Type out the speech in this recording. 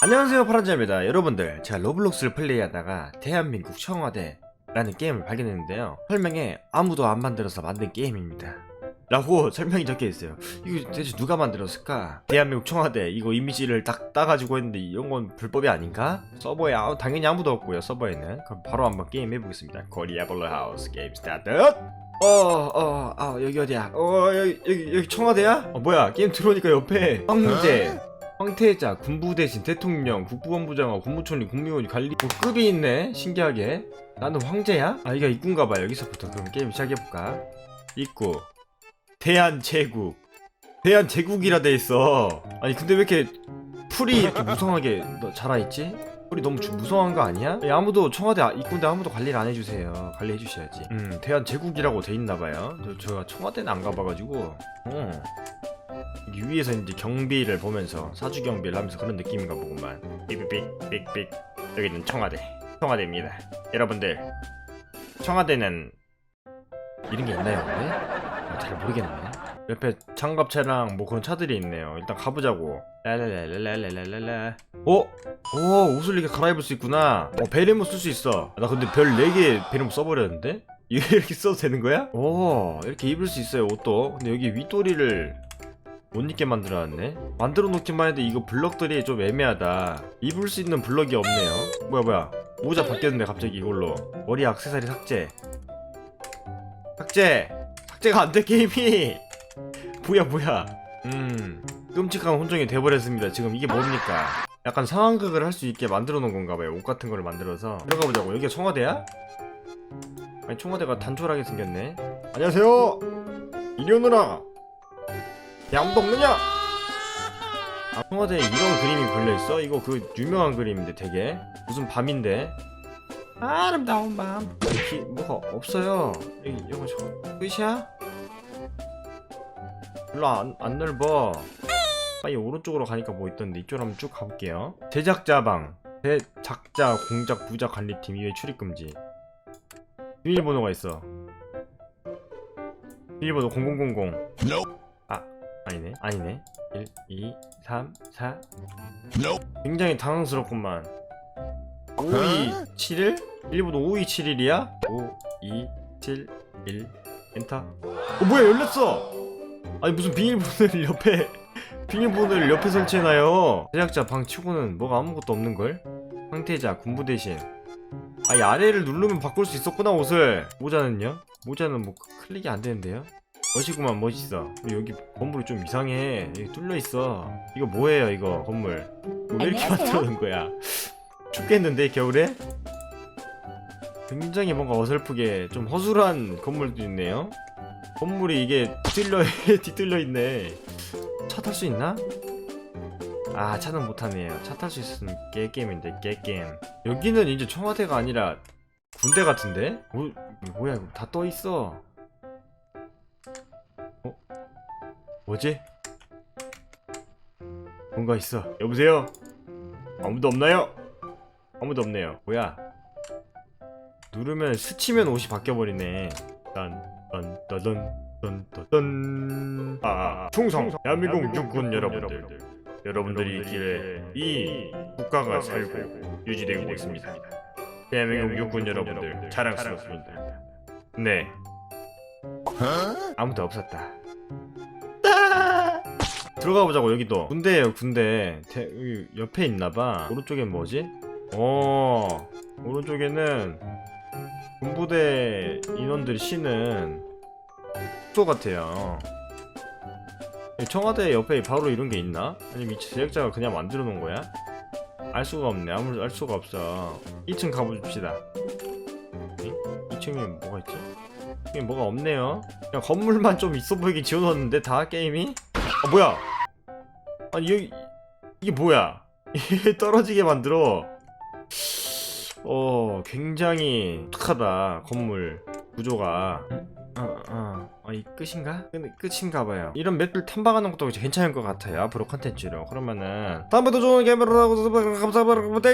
안녕하세요 파란자입니다. 여러분들 제가 로블록스를 플레이하다가 대한민국 청와대 라는 게임을 발견했는데요. 설명에 아무도 안 만들어서 만든 게임입니다. 라고 설명이 적혀있어요. 이거 대체 누가 만들었을까? 대한민국 청와대 이거 이미지를 딱 따가지고 했는데 이런 건 불법이 아닌가? 서버에 아, 당연히 아무도 없고요 서버에는. 그럼 바로 한번 게임 해보겠습니다. 코리아 블루 하우스 게임 스타트. 어어 아 여기 어디야? 어 여기 여기 여기 청와대야? 어 뭐야? 게임 들어오니까 옆에 황제 황태자, 군부 대신 대통령, 국부본부장과 국무총리, 국무위원이 관리. 뭐 급이 있네 신기하게. 나는 황제야? 아 이게 입구인가봐 여기서부터. 그럼 게임 시작해볼까? 입구 대한제국. 대한제국이라 돼있어. 아니 근데 왜 이렇게 풀이 또 무성하게 너- 자라있지? 풀이 너무 주- 무성한 거 아니야? 아니, 아무도 청와대 아- 입구인데 아무도 관리를 안 해주세요. 관리해 주셔야지. 음 대한 제국이라고 돼 있나 봐요. 저, 제가 청와대는 안 가봐가지고. 어. 여기 위에서 이제 경비를 보면서 사주 경비를 하면서 그런 느낌인가 보구만. 삑삑삑 삑삑 여기는 청와대 청와대입니다. 여러분들 청와대는 이런 게 있나요 근데? 아, 잘 모르겠네. 옆에 장갑차랑 뭐 그런 차들이 있네요. 일단 가보자고. 랄랄랄랄랄랄랄라. 어? 오 옷을 이렇게 갈아입을 수 있구나. 어 베레모 쓸 수 있어. 나 근데 별 4개 베레모 써버렸는데? 이거 이렇게 써도 되는 거야? 오 이렇게 입을 수 있어요 옷도. 근데 여기 윗도리를 못 입게 만들어놨네. 만들어 놓기만 해도 이거 블럭들이 좀 애매하다. 입을 수 있는 블럭이 없네요. 뭐야 뭐야. 모자 바뀌었는데 갑자기 이걸로. 머리 액세서리 삭제. 삭제! 삭제가 안 돼 게임이! 뭐야 뭐야. 음 끔찍한 혼종이 돼버렸습니다 지금. 이게 뭡니까? 약간 상황극을 할 수 있게 만들어 놓은 건가 봐요 옷 같은 거를 만들어서. 들어가 보자고. 여기가 청와대야? 아니 청와대가 단촐하게 생겼네. 안녕하세요! 이리 오너라 양도 없느냐? 아, 청와대에 이런 그림이 걸려있어? 이거 그 유명한 그림인데 되게? 무슨 밤인데? 아름다운 밤. 여기 뭐가 없어요. 여기 이거 저 끝이야? 별로 안, 안 넓어. 빨리 오른쪽으로 가니까 뭐 있던데? 이쪽으로 한번 쭉 가볼게요. 제작자 방. 제작자 공작 부자 관리팀 이외 출입금지. 비밀번호가 있어. 비밀번호 0000 아니네. 아니네. 1 2 3 4 굉장히 당황스럽구만. 5271 일본도 5271이야? 5271 엔터. 어 뭐야 열렸어! 아니 무슨 비밀번호를 옆에 비밀번호를 옆에 설치해놔요. 제작자 방 치고는 뭐가 아무것도 없는걸? 황태자 군부 대신. 아이 아래를 누르면 바꿀 수 있었구나 옷을. 모자는요? 모자는 뭐 클릭이 안 되는데요? 멋이구만 멋있어 여기 건물이 좀 이상해 여기 뚫려있어 이거 뭐예요 이거 건물 왜 이렇게 안녕하세요. 만들어 놓은 거야 춥겠는데 겨울에? 굉장히 뭔가 어설프게 좀 허술한 건물도 있네요 건물이 이게 뒤틀려 뒤틀려 있네 차 탈 수 있나? 아 차는 못하네요 차 탈 수 있으면 깨게임인데 깨게임 여기는 이제 청와대가 아니라 군대 같은데? 뭐, 뭐야 이거 다 떠있어 어? 뭐지? 뭔가 있어. 여보세요? 아무도 없나요? 아무도 없네요. 뭐야? 누르면 스치면 옷이 바뀌어버리네. 딴, 딴, 따단, 딴, 따단. 아, 충성! 대한민국 육군 여러분들. 여러분들이 있기에 이 국가가 살고 유지되고 있습니다. 대한민국 육군 여러분들 자랑스럽습니다. 네. 아무도 없었다. 들어가 보자고 여기도 군대예요 군대 대, 여기 옆에 있나봐 오른쪽엔 뭐지? 어 오른쪽에는 군부대 인원들이 쉬는 숙소 같아요 이 청와대 옆에 바로 이런 게 있나? 아니면 이 제작자가 그냥 만들어 놓은 거야? 알 수가 없네 아무 알 수가 없어 2층 가봅시다 2층에 뭐가 있지? 이게 뭐가 없네요. 그냥 건물만 좀 있어 보이게 지어놨는데 다 게임이? 아 뭐야? 아니 여기 이게 뭐야? 떨어지게 만들어. 어 굉장히 독특하다 건물 구조가. 어, 어, 어, 이 끝인가? 근데 끝인가 봐요. 이런 맵들 탐방하는 것도 괜찮을 것 같아요. 앞으로 컨텐츠로. 그러면은 다음부터 좋은 게임을 하고 감사합니다.